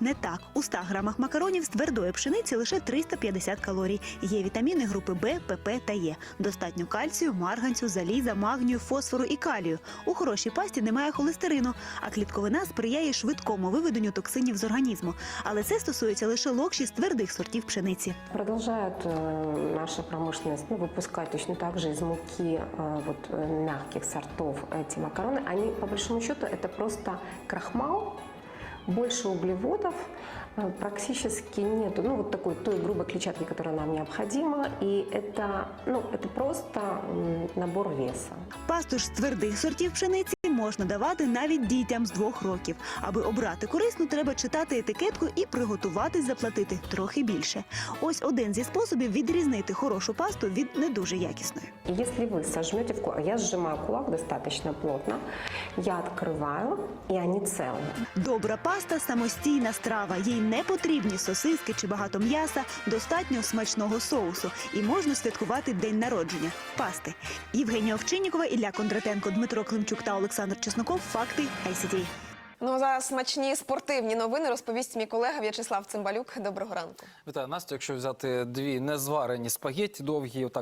не так. У 100 грамах макаронів з твердої пшениці лише 350 калорій. Є вітаміни групи Б, ПП та Е. Достатньо кальцію, марганцю, заліза, магнію, фосфору і калію. У хорошій пасті немає холестерину, а клітковина сприяє швидкому виведенню токсинів з організму. Але це стосується лише локші з твердих сортів пшениці. Продолжает э, наша промышленность ну, выпускать точно так же из муки э, вот, э, мягких сортов эти макароны. Они, по большому счету, это просто крахмал, больше углеводов, э, практически нету, ну, вот такой той грубой клетчатки, которая нам необходима, и это, ну, это просто м, набор веса. Пасту ж з твердих сортів пшениці можна давати навіть дітям з двох років. Аби обрати корисну, треба читати етикетку і приготуватись заплатити трохи більше. Ось один зі способів відрізнити хорошу пасту від не дуже якісної. И Если вы сожмете в кулак, я сжимаю кулак достаточно плотно, я открываю, и они целые. Добра паста самостійна страва. Їй не потрібні сосиски чи багато м'яса, достатньо смачного соусу. І можна святкувати день народження. Пасти. Євгенія Овчиннікова, Ілля Кондратенко, Дмитро Климчук та Олександр Чесноков. Факти ICT. Ну а зараз смачні спортивні новини розповість мій колега В'ячеслав Цимбалюк. Доброго ранку. Вітаю Настю. Якщо взяти дві незварені спагетті довгі, отак